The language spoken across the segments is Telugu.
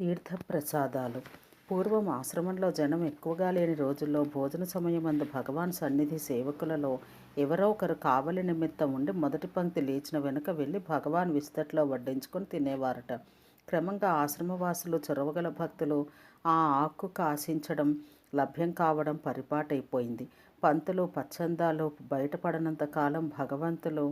తీర్థప్రసాదాలు. పూర్వం ఆశ్రమంలో జనం ఎక్కువగా లేని రోజుల్లో భోజన సమయమందు భగవాన్ సన్నిధి సేవకులలో ఎవరో ఒకరు కావలి నిమిత్తం ఉండి మొదటి పంక్తి లేచిన వెనుక వెళ్ళి భగవాన్ విస్తట్లో వడ్డించుకొని తినేవారట. క్రమంగా ఆశ్రమవాసులు చొరవగల భక్తులు ఆ ఆకు కాశించడం లభ్యం కావడం పరిపాటైపోయింది. పంతులు పచ్చందాలు బయటపడనంత కాలం భగవంతులు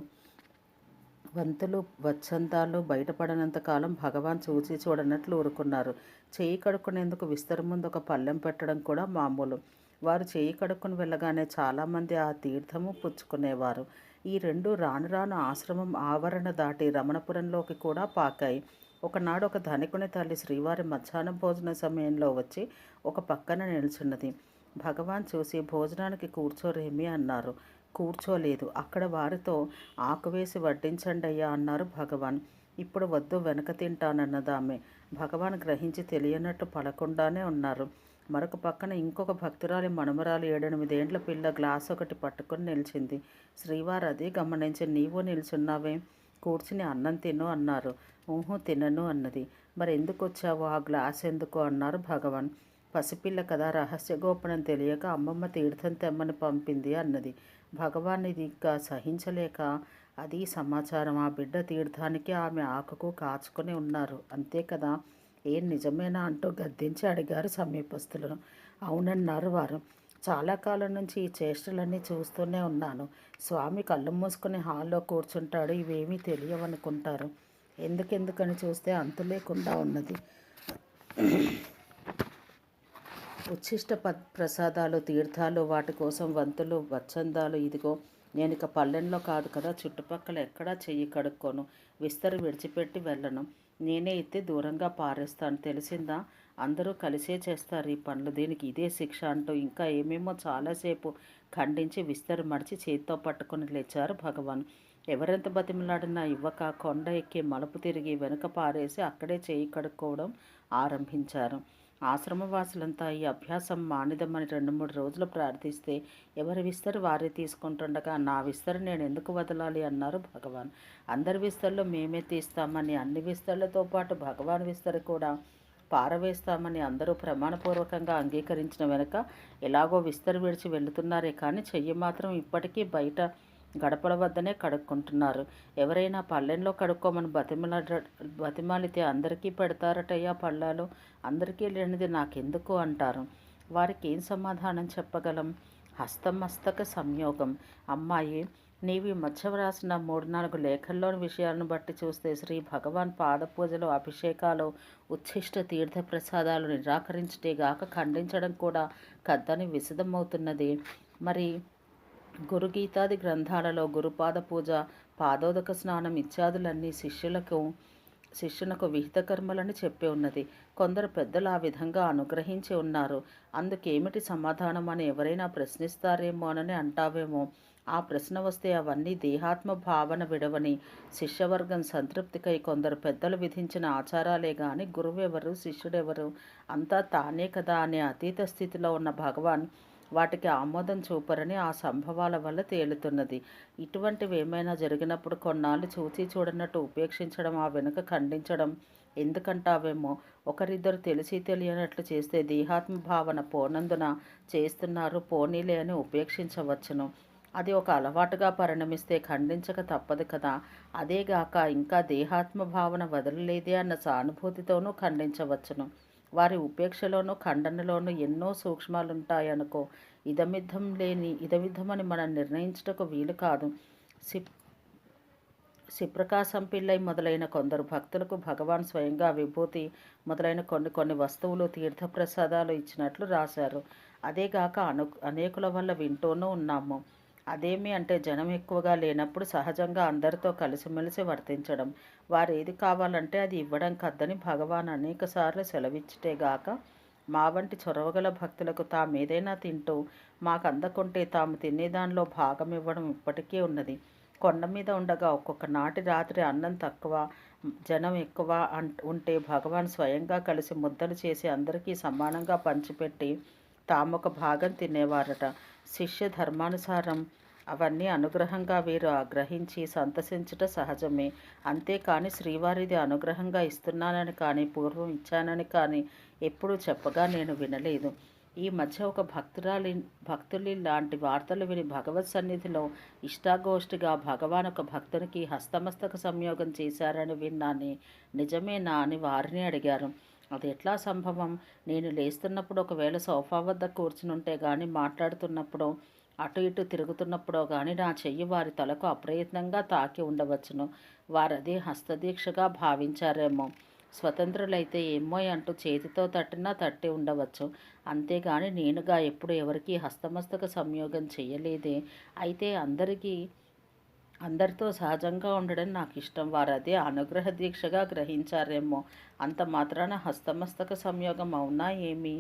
వంతులు వచ్చంతాలు బయటపడనంత కాలం భగవాన్ చూచి చూడనట్లు ఊరుకున్నారు. చేయి కడుక్కునేందుకు విస్తరం ముందు ఒక పళ్ళెం పెట్టడం కూడా మామూలు. వారు చేయి కడుక్కుని వెళ్ళగానే చాలామంది ఆ తీర్థము పుచ్చుకునేవారు. ఈ రెండు రాను రాను ఆశ్రమం ఆవరణ దాటి రమణపురంలోకి కూడా పాకాయి. ఒకనాడు ఒక ధనికుని తల్లి శ్రీవారి మధ్యాహ్నం భోజన సమయంలో వచ్చి ఒక పక్కన నిల్చున్నది. భగవాన్ చూసి భోజనానికి కూర్చోరేమి అన్నారు. కూర్చోలేదు. అక్కడ వారితో ఆకువేసి వడ్డించండియ్యా అన్నారు భగవాన్. ఇప్పుడు వద్దు వెనక తింటానన్నది ఆమె. భగవాన్ గ్రహించి తెలియనట్టు పడకుండానే ఉన్నారు. మరొక పక్కన ఇంకొక భక్తురాలి మనుమరాలు ఏడెనిమిదేండ్ల పిల్ల గ్లాస్ ఒకటి పట్టుకుని నిలిచింది. శ్రీవారు అది గమనించి నీవు నిల్చున్నావే? కూర్చుని అన్నం తిను అన్నారు. ఊహు తినను అన్నది. మరి ఎందుకు వచ్చావు ఆ గ్లాస్ ఎందుకు అన్నారు భగవాన్. పసిపిల్ల కదా రహస్య గోపనం తెలియక అమ్మమ్మ తీర్థం తెమ్మని పంపింది అన్నది. భగవాన్ ఇది ఇంకా సహించలేక అది సమాచారం. ఆ బిడ్డ తీర్థానికి ఆమె ఆకుకు కాచుకొని ఉన్నారు. అంతే కదా? ఏం నిజమేనా అంటూ గద్దించి అడిగారు సమీపస్తులను అవునన్నారు వారు. చాలా కాలం నుంచి ఈ చేష్టలన్నీ చూస్తూనే ఉన్నాను. స్వామి కళ్ళు మూసుకుని హాల్లో కూర్చుంటాడు. ఇవేమీ తెలియవనుకుంటారు. ఎందుకెందుకని చూస్తే అంతు లేకుండా ఉన్నది. ఉచ్ఛిష్ట ప ప్రసాదాలు తీర్థాలు వాటి కోసం వంతులు వచ్చందాలు ఇదిగో నేను ఇక పల్లెల్లో కాదు కదా చుట్టుపక్కల ఎక్కడా చెయ్యి కడుక్కోను. విస్తరి విడిచిపెట్టి వెళ్ళను. నేనే ఎత్తి దూరంగా పారేస్తాను. తెలిసిందా? అందరూ కలిసే చేస్తారు ఈ పనులు. దీనికి ఇదే శిక్ష అంటూ ఇంకా ఏమేమో చాలాసేపు ఖండించి విస్తరి మడిచి చేతితో పట్టుకుని లేచారు భగవాన్. ఎవరెంత బతిమలాడినా ఇవ్వక కొండ ఎక్కి మలుపు తిరిగి వెనుక పారేసి అక్కడే చేయి కడుక్కోవడం ఆరంభించారు. ఆశ్రమవాసులంతా ఈ అభ్యాసం మానిదమని రెండు మూడు రోజులు ప్రార్థిస్తే ఎవరి విస్తరు వారే తీసుకుంటుండగా నా విస్తరు నేను ఎందుకు వదలాలి అన్నారు భగవాన్. అందరి విస్తరులు మేమే తీస్తామని అన్ని విస్తరులతో పాటు భగవాన్ విస్తరి కూడా పారవేస్తామని అందరూ ప్రమాణపూర్వకంగా అంగీకరించిన వెనుక ఎలాగో విస్తరు విడిచి వెళుతున్నారే కానీ చెయ్యి మాత్రం ఇప్పటికీ బయట గడపల వద్దనే కడుక్కుంటున్నారు. ఎవరైనా పల్లెంలో కడుక్కోమని బతిమల బతిమాలితే అందరికీ పెడతారటయ్యా పళ్ళాలు. అందరికీ లేనిది నాకెందుకు అంటారు. వారికి ఏం సమాధానం చెప్పగలం? హస్తమస్తక సంయోగం. అమ్మాయి నీవి మధ్య వ్రాసిన మూడు నాలుగు లేఖల్లోని విషయాలను బట్టి చూస్తే శ్రీ భగవాన్ పాదపూజలు అభిషేకాలు ఉచ్ఛిష్ట తీర్థ ప్రసాదాలు నిరాకరించటేగాక ఖండించడం కూడా కద్దని విశదమవుతున్నది మరి గురుగీతాది గ్రంథాలలో గురుపాద పూజ పాదోదక స్నానం ఇత్యాదులన్నీ శిష్యులకు శిష్యునకు విహిత కర్మలని చెప్పి ఉన్నది. కొందరు పెద్దలు ఆ విధంగా అనుగ్రహించి ఉన్నారు. అందుకేమిటి సమాధానం అని ఎవరైనా ప్రశ్నిస్తారేమో అని అంటావేమో. ఆ ప్రశ్న వస్తే అవన్నీ దేహాత్మ భావన విడవని శిష్యవర్గం సంతృప్తికై కొందరు పెద్దలు విధించిన ఆచారాలే గాని గురువెవరు శిష్యుడెవరు అంతా తానే కదా అనే అతీత స్థితిలో ఉన్న భగవాన్ వాటికి ఆమోదం చూపరని ఆ సంభవాల వల్ల తేలుతున్నది. ఇటువంటివి ఏమైనా జరిగినప్పుడు కొన్నాళ్ళు చూచి చూడనట్టు ఉపేక్షించడం ఆ వెనుక ఖండించడం ఎందుకంటావేమో? ఒకరిద్దరు తెలిసి తెలియనట్లు చేస్తే దేహాత్మ భావన పోనందున చేస్తున్నారు పోనీలే అని ఉపేక్షించవచ్చును. అది ఒక అలవాటుగా పరిణమిస్తే ఖండించక తప్పదు కదా. అదేగాక ఇంకా దేహాత్మ భావన వదలలేదే అన్న సానుభూతితోనూ ఖండించవచ్చును. వారి ఉపేక్షలోనూ ఖండనలోనూ ఎన్నో సూక్ష్మాలుంటాయనుకో. ఇదమిద్ధం లేని ఇదమిద్ధమని మనం నిర్ణయించుటకు వీలు కాదు. సి శిప్రకాశం పిల్లై మొదలైన కొందరు భక్తులకు భగవాన్ స్వయంగా విభూతి మొదలైన కొన్ని కొన్ని వస్తువులు తీర్థప్రసాదాలు ఇచ్చినట్లు రాశారు. అదేగాక అను అనేకుల వల్ల వింటూనూ ఉన్నాము. అదేమి అంటే జనం ఎక్కువగా లేనప్పుడు సహజంగా అందరితో కలిసిమెలిసి వర్తించడం. వారు ఏది కావాలంటే అది ఇవ్వడం కద్దని భగవాన్ అనేకసార్లు సెలవిచ్చిటేగాక మా వంటి చొరవగల భక్తులకు తాము ఏదైనా తింటూ మాకు అందకుంటే తాము తినేదానిలో భాగం ఇవ్వడం ఇప్పటికీ ఉన్నది. కొండ మీద ఉండగా ఒక్కొక్క నాటి రాత్రి అన్నం తక్కువ జనం ఎక్కువ ఉంటే భగవాన్ స్వయంగా కలిసి ముద్దలు చేసి అందరికీ సమానంగా పంచిపెట్టి తామొక భాగం తినేవారట. శిష్య ధర్మానుసారం అవన్నీ అనుగ్రహంగా వీరు ఆగ్రహించి సంతసించుట సహజమే. అంతేకాని శ్రీవారిది అనుగ్రహంగా ఇస్తున్నానని కానీ పూర్వం ఇచ్చానని కానీ ఎప్పుడూ చెప్పగా నేను వినలేదు. ఈ మధ్య ఒక భక్తురాలి భక్తులి లాంటి వార్తలు విని భగవత్ సన్నిధిలో ఇష్టాగోష్ఠిగా భగవాన్ ఒక భక్తునికి హస్తమస్తక సంయోగం చేశారని విన్నాని నిజమేనా అని వారిని అడిగారు. అది ఎట్లా సంభవం? నేను లేస్తున్నప్పుడు ఒకవేళ సోఫా వద్ద కూర్చునుంటే కానీ మాట్లాడుతున్నప్పుడు అటు ఇటు తిరుగుతున్నప్పుడో కానీ నా చెయ్యి వారి తలకు అప్రయత్నంగా తాకి ఉండవచ్చును. వారది హస్తదీక్షగా భావించారేమో. స్వతంత్రులైతే ఏమో అంటూ చేతితో తట్టినా తట్టి ఉండవచ్చు. అంతేగాని నేనుగా ఎప్పుడు ఎవరికీ హస్తమస్తక సంయోగం చేయలేదే అయితే అందరికీ అందరితో సహజంగా ఉండడం నాకు ఇష్టం వారు అదే అనుగ్రహ దీక్షగా గ్రహించారేమో. అంత మాత్రాన హస్తమస్తక సంయోగం అవునా ఏమి?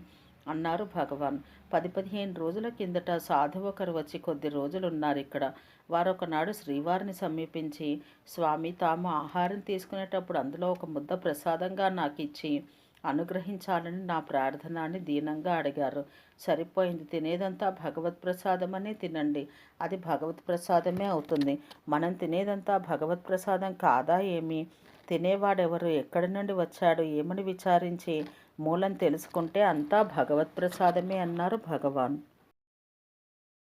అన్నారు భగవాన్. పది పదిహేను రోజుల కిందట సాధు ఒకరు వచ్చి కొద్ది రోజులు ఉన్నారు ఇక్కడ. వారొకనాడు శ్రీవారిని సమీపించి స్వామి తాము ఆహారం తీసుకునేటప్పుడు అందులో ఒక ముద్ద ప్రసాదంగా నాకు ఇచ్చి అనుగ్రహించాలని నా ప్రార్థనాన్ని దీనంగా అడిగారు. సరిపోయింది. తినేదంతా భగవత్ ప్రసాదమనే తినండి. అది భగవత్ ప్రసాదమే అవుతుంది. మనం తినేదంతా భగవత్ ప్రసాదం కాదా ఏమి? తినేవాడెవరు? ఎక్కడి నుండి వచ్చాడు? ఏమని విచారించి? మూలం తెలుసుకుంటే అంతా భగవత్ ప్రసాదమే అన్నారు భగవాన్.